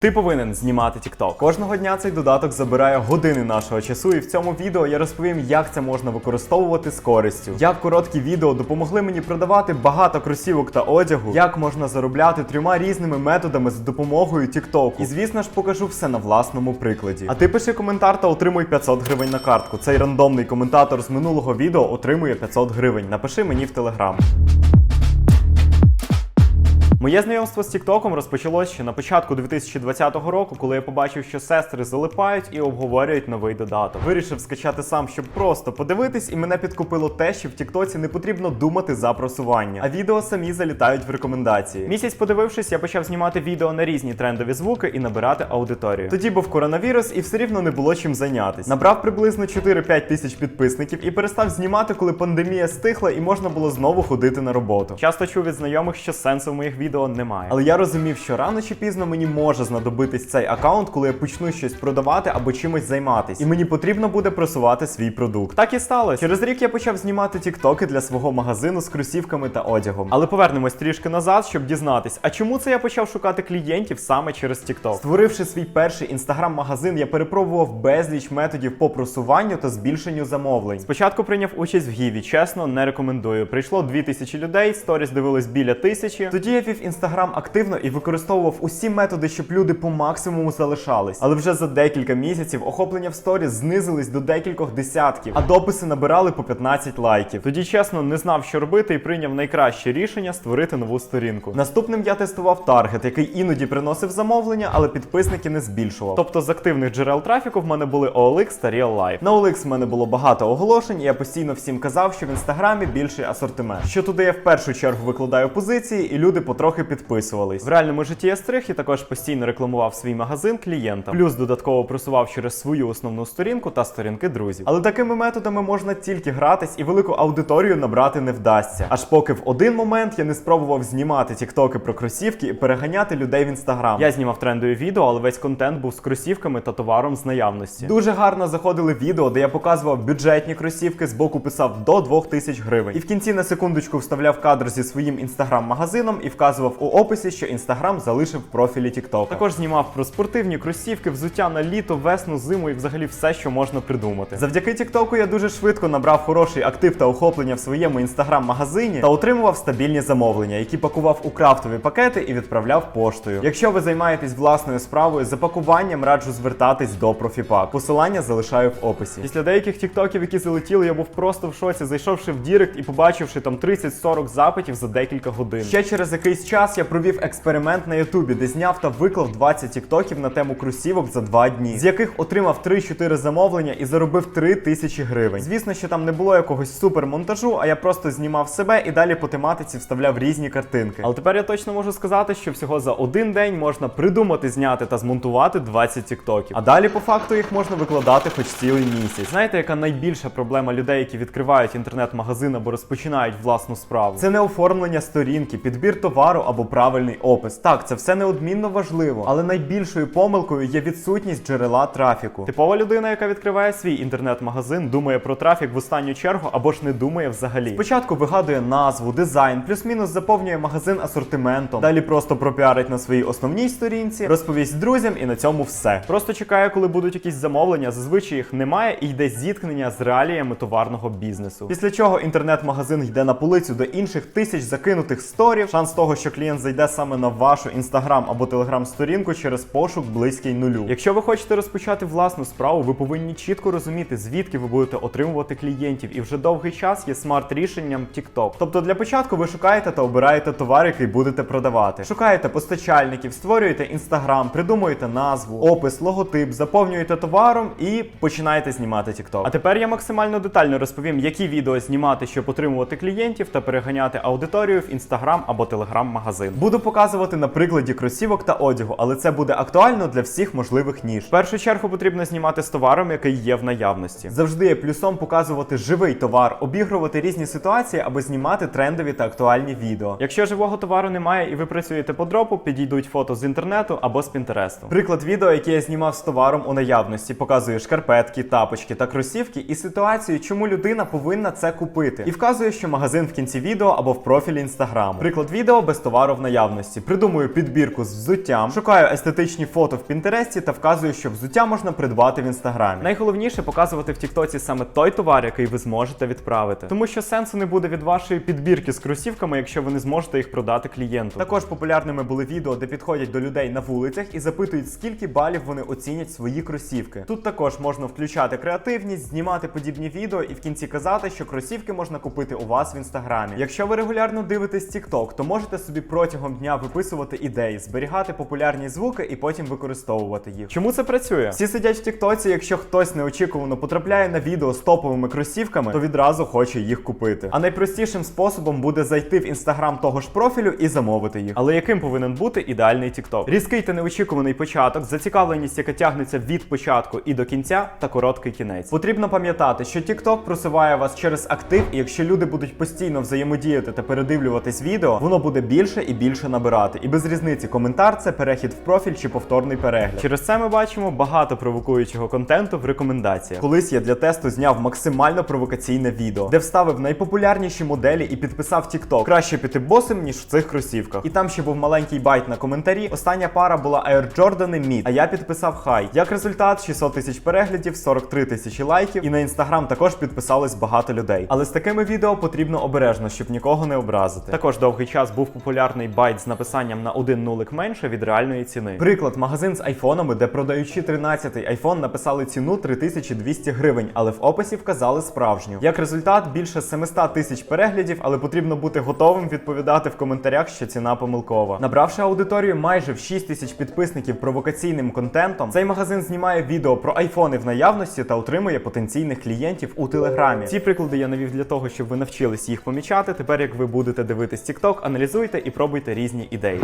Ти повинен знімати TikTok. Кожного дня цей додаток забирає години нашого часу, і в цьому відео я розповім, як це можна використовувати з користю, як короткі відео допомогли мені продавати багато кросівок та одягу, як можна заробляти трьома різними методами з допомогою TikTok. І звісно ж покажу все на власному прикладі. А ти пиши коментар та отримуй 500 гривень на картку. Цей рандомний коментатор з минулого відео отримує 500 гривень. Напиши мені в телеграм. Моє знайомство з Тіктоком розпочалось ще на початку 2020 року, коли я побачив, що сестри залипають і обговорюють новий додаток. Вирішив скачати сам, щоб просто подивитись, і мене підкупило те, що в Тіктоці не потрібно думати за просування, а відео самі залітають в рекомендації. Місяць подивившись, я почав знімати відео на різні трендові звуки і набирати аудиторію. Тоді був коронавірус, і все рівно не було чим зайнятись. Набрав приблизно 4-5 тисяч підписників і перестав знімати, коли пандемія стихла і можна було знову ходити на роботу. Часто чув від знайомих, що сенсу моїх відео немає. Але я розумів, що рано чи пізно мені може знадобитись цей аккаунт, коли я почну щось продавати або чимось займатись. І мені потрібно буде просувати свій продукт. Так і сталося. Через рік я почав знімати тіктоки для свого магазину з кросівками та одягом. Але повернемось трішки назад, щоб дізнатись, а чому це я почав шукати клієнтів саме через TikTok? Створивши свій перший інстаграм-магазин, я перепробував безліч методів по просуванню та збільшенню замовлень. Спочатку прийняв участь в гіві, чесно, не рекомендую. Прийшло 2000 людей, сторіс дивились біля тисячі. Тоді я вів інстаграм активно і використовував усі методи, щоб люди по максимуму залишались. Але вже за декілька місяців охоплення в сторіс знизились до декількох десятків, а дописи набирали по 15 лайків. Тоді чесно не знав, що робити, і прийняв найкраще рішення створити нову сторінку. Наступним я тестував таргет, який іноді приносив замовлення, але підписники не збільшував. Тобто з активних джерел трафіку в мене були OLX та Real Life. На OLX в мене було багато оголошень, і я постійно всім казав, що в інстаграмі більший асортимент. Що туди я в першу чергу викладаю позиції, і люди потрохи підписувались. В реальному житті я стриг і також постійно рекламував свій магазин клієнтам. Плюс додатково просував через свою основну сторінку та сторінки друзів. Але такими методами можна тільки гратись, і велику аудиторію набрати не вдасться. Аж поки в один момент я не спробував знімати тіктоки про кросівки і переганяти людей в інстаграм. Я знімав трендові відео, але весь контент був з кросівками та товаром з наявності. Дуже гарно заходили відео, де я показував бюджетні кросівки, збоку писав до 2000 гривень. І в кінці на секундочку вставляв кадр зі своїм інстаграм-магазином і вказував у описі, що інстаграм залишив в профілі TikTok. Також знімав про спортивні кросівки, взуття на літо, весну, зиму і взагалі все, що можна придумати. Завдяки TikTok я дуже швидко набрав хороший актив та охоплення в своєму інстаграм-магазині та отримував стабільні замовлення, які пакував у крафтові пакети і відправляв поштою. Якщо ви займаєтесь власною справою, за пакуванням раджу звертатись до Профіпак. Посилання залишаю в описі. Після деяких тіктоків, які залетіли, я був просто в шоці, зайшовши в Дірект і побачивши там 30-40 запитів за декілька годин. Ще через якийсь час я провів експеримент на Ютубі, де зняв та виклав 20 тіктоків на тему кросівок за 2 дні, з яких отримав 3-4 замовлення і заробив 3 тисячі гривень. Звісно, що там не було якогось супермонтажу, а я просто знімав себе і далі по тематиці вставляв різні картинки. Але тепер я точно можу сказати, що всього за один день можна придумати, зняти та змонтувати 20 тіктоків. А далі по факту їх можна викладати хоч цілий місяць. Знаєте, яка найбільша проблема людей, які відкривають інтернет-магазин або розпочинають власну справу? Це не оформлення сторінки, підбір товару або правильний опис. Так, це все неодмінно важливо, але найбільшою помилкою є відсутність джерела трафіку. Типова людина, яка відкриває свій інтернет-магазин, думає про трафік в останню чергу або ж не думає взагалі. Спочатку вигадує назву, дизайн, плюс-мінус заповнює магазин асортиментом. Далі просто пропіарить на своїй основній сторінці, розповість друзям, і на цьому все. Просто чекає, коли будуть якісь замовлення. Зазвичай їх немає, і йде зіткнення з реаліями товарного бізнесу. Після чого інтернет-магазин йде на полицю до інших тисяч закинутих сторів. Шанс того, що клієнт зайде саме на вашу інстаграм або телеграм-сторінку через пошук близький нулю. Якщо ви хочете розпочати власну справу, ви повинні чітко розуміти, звідки ви будете отримувати клієнтів, і вже довгий час є смарт-рішенням TikTok. Тобто для початку ви шукаєте та обираєте товар, який будете продавати. Шукаєте постачальників, створюєте інстаграм, придумуєте назву, опис, логотип, заповнюєте товаром і починаєте знімати TikTok. А тепер я максимально детально розповім, які відео знімати, щоб отримувати клієнтів та переганяти аудиторію в інстаграм або телеграм-магазин. Буду показувати на прикладі кросівок та одягу, але це буде актуально для всіх можливих ніж. В першу чергу потрібно знімати з товаром, який є в наявності. Завжди є плюсом показувати живий товар, обігрувати різні ситуації або знімати трендові та актуальні відео. Якщо живого товару немає і ви працюєте по дропу, підійдуть фото з інтернету або з Пінтересту. Приклад відео, яке я знімав з товаром у наявності, показує шкарпетки, тапочки та кросівки і ситуацію, чому людина повинна це купити. І вказує, що магазин в кінці відео або в профілі інстаграму. Приклад відео без без товару в наявності. Придумую підбірку з взуттям, шукаю естетичні фото в Пінтересті та вказую, що взуття можна придбати в інстаграмі. Найголовніше показувати в Тіктоці саме той товар, який ви зможете відправити. Тому що сенсу не буде від вашої підбірки з кросівками, якщо ви не зможете їх продати клієнту. Також популярними були відео, де підходять до людей на вулицях і запитують, скільки балів вони оцінять свої кросівки. Тут також можна включати креативність, знімати подібні відео і в кінці казати, що кросівки можна купити у вас в інстаграмі. Якщо ви регулярно дивитесь TikTok, то можете собі протягом дня виписувати ідеї, зберігати популярні звуки і потім використовувати їх. Чому це працює? Всі сидять в Тіктоці, якщо хтось неочікувано потрапляє на відео з топовими кросівками, то відразу хоче їх купити. А найпростішим способом буде зайти в інстаграм того ж профілю і замовити їх. Але яким повинен бути ідеальний TikTok? Різкий та неочікуваний початок, зацікавленість, яка тягнеться від початку і до кінця, та короткий кінець. Потрібно пам'ятати, що TikTok просуває вас через актив, і якщо люди будуть постійно взаємодіяти та передивлюватись відео, воно буде більше і більше набирати. І без різниці коментар це перехід в профіль чи повторний перегляд. Через це ми бачимо багато провокуючого контенту в рекомендаціях. Колись я для тесту зняв максимально провокаційне відео, де вставив найпопулярніші моделі і підписав TikTok. Краще піти босим, ніж в цих кросівках. І там ще був маленький байт на коментарі. Остання пара була Air Jordan Mid, а я підписав хай. Як результат, 600 тисяч переглядів, 43 тисячі лайків, і на інстаграм також підписались багато людей. Але з такими відео потрібно обережно, щоб нікого не образити. Також довгий час був популярний байт з написанням на один нулик менше від реальної ціни. Приклад, магазин з айфонами, де продаючи 13-й айфон, написали ціну 3200 гривень, але в описі вказали справжню. Як результат, більше 700 тисяч переглядів, але потрібно бути готовим відповідати в коментарях, що ціна помилкова. Набравши аудиторію майже в 6 тисяч підписників провокаційним контентом, цей магазин знімає відео про айфони в наявності та отримує потенційних клієнтів у телеграмі. Ці приклади я навів для того, щоб ви навчились їх помічати. Тепер, як ви будете дивитись TikTok, аналізуйте і пробуйте різні ідеї.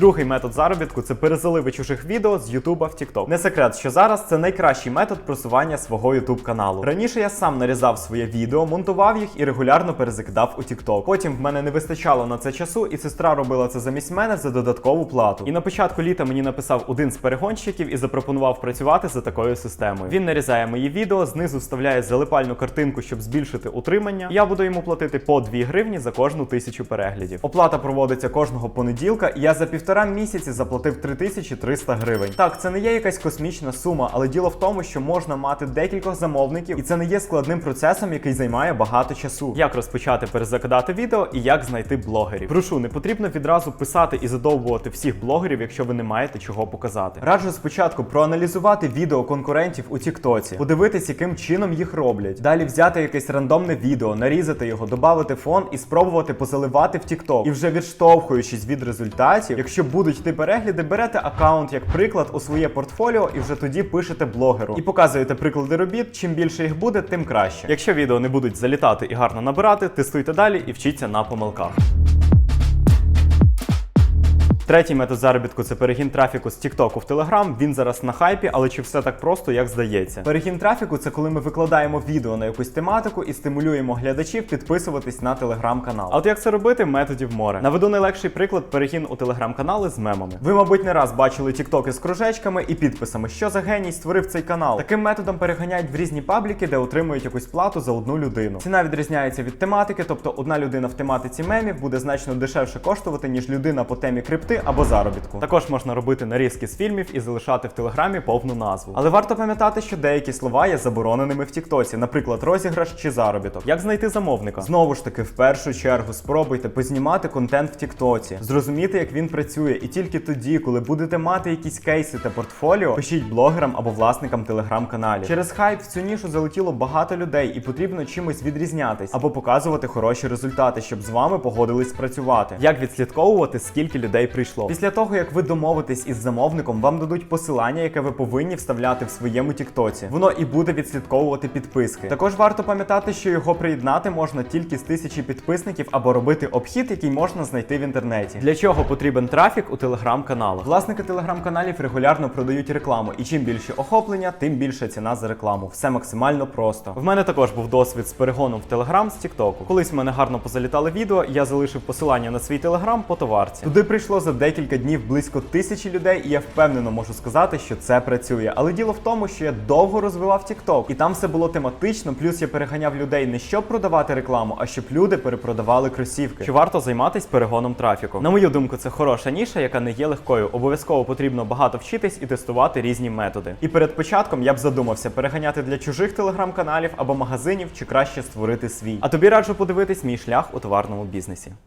Другий метод заробітку це перезаливи чужих відео з Ютуба в TikTok. Не секрет, що зараз це найкращий метод просування свого YouTube каналу. Раніше я сам нарізав своє відео, монтував їх і регулярно перезакидав у TikTok. Потім в мене не вистачало на це часу, і сестра робила це замість мене за додаткову плату. І на початку літа мені написав один з перегонщиків і запропонував працювати за такою системою. Він нарізає мої відео, знизу вставляє залипальну картинку, щоб збільшити утримання. Я буду йому платити по 2 гривні за кожну тисячу переглядів. Оплата проводиться кожного понеділка, і я за півтора місяці заплатив 3300 гривень. Так, це не є якась космічна сума, але діло в тому, що можна мати декількох замовників, і це не є складним процесом, який займає багато часу. Як розпочати перезакидати відео і як знайти блогерів? Прошу, не потрібно відразу писати і задовбувати всіх блогерів, якщо ви не маєте чого показати. Раджу спочатку проаналізувати відео конкурентів у Тіктоці, подивитись, яким чином їх роблять. Далі взяти якесь рандомне відео, нарізати його, додати фон і спробувати позаливати в Тікток. І вже відштовхуючись від результатів, якщо будуть йти перегляди, берете аккаунт як приклад у своє портфоліо і вже тоді пишете блогеру і показуєте приклади робіт. Чим більше їх буде, тим краще. Якщо відео не будуть залітати і гарно набирати, тестуйте далі і вчіться на помилках. Третій метод заробітку це перегін трафіку з TikTok в Telegram. Він зараз на хайпі, але чи все так просто, як здається? Перегін трафіку це коли ми викладаємо відео на якусь тематику і стимулюємо глядачів підписуватись на телеграм-канал. А от як це робити? Методів море. Наведу найлегший приклад перегін у телеграм-канали з мемами. Ви, мабуть, не раз бачили TikTok з кружечками і підписами, що за геній створив цей канал. Таким методом переганяють в різні пабліки, де отримують якусь плату за одну людину. Ціна відрізняється від тематики, тобто одна людина в тематиці мемів буде значно дешевше коштувати, ніж людина по темі крипти або заробітку. Також можна робити нарізки з фільмів і залишати в телеграмі повну назву. Але варто пам'ятати, що деякі слова є забороненими в Тіктоці, наприклад, розіграш чи заробіток. Як знайти замовника? Знову ж таки, в першу чергу спробуйте познімати контент в Тіктоці, зрозуміти, як він працює, і тільки тоді, коли будете мати якісь кейси та портфоліо, пишіть блогерам або власникам телеграм-каналів. Через хайп в цю нішу залетіло багато людей, і потрібно чимось відрізнятись або показувати хороші результати, щоб з вами погодились працювати. Як відслідковувати, скільки людей прийшло? Після того, як ви домовитесь із замовником, вам дадуть посилання, яке ви повинні вставляти в своєму Тіктоці. Воно і буде відслідковувати підписки. Також варто пам'ятати, що його приєднати можна тільки з тисячі підписників або робити обхід, який можна знайти в інтернеті. Для чого потрібен трафік у телеграм-каналах? Власники телеграм-каналів регулярно продають рекламу, і чим більше охоплення, тим більша ціна за рекламу. Все максимально просто. В мене також був досвід з перегоном в Телеграм з Тіктоку. Колись в мене гарно позалітали відео, я залишив посилання на свій телеграм по товарці. Туди прийшло за за декілька днів близько тисячі людей, і я впевнено можу сказати, що це працює. Але діло в тому, що я довго розвивав TikTok, і там все було тематично. Плюс я переганяв людей не щоб продавати рекламу, а щоб люди перепродавали кросівки. Що варто займатися перегоном трафіку. На мою думку, це хороша ніша, яка не є легкою. Обов'язково потрібно багато вчитись і тестувати різні методи. І перед початком я б задумався переганяти для чужих телеграм-каналів або магазинів, чи краще створити свій. А тобі раджу подивитись мій шлях у товарному бізнесі.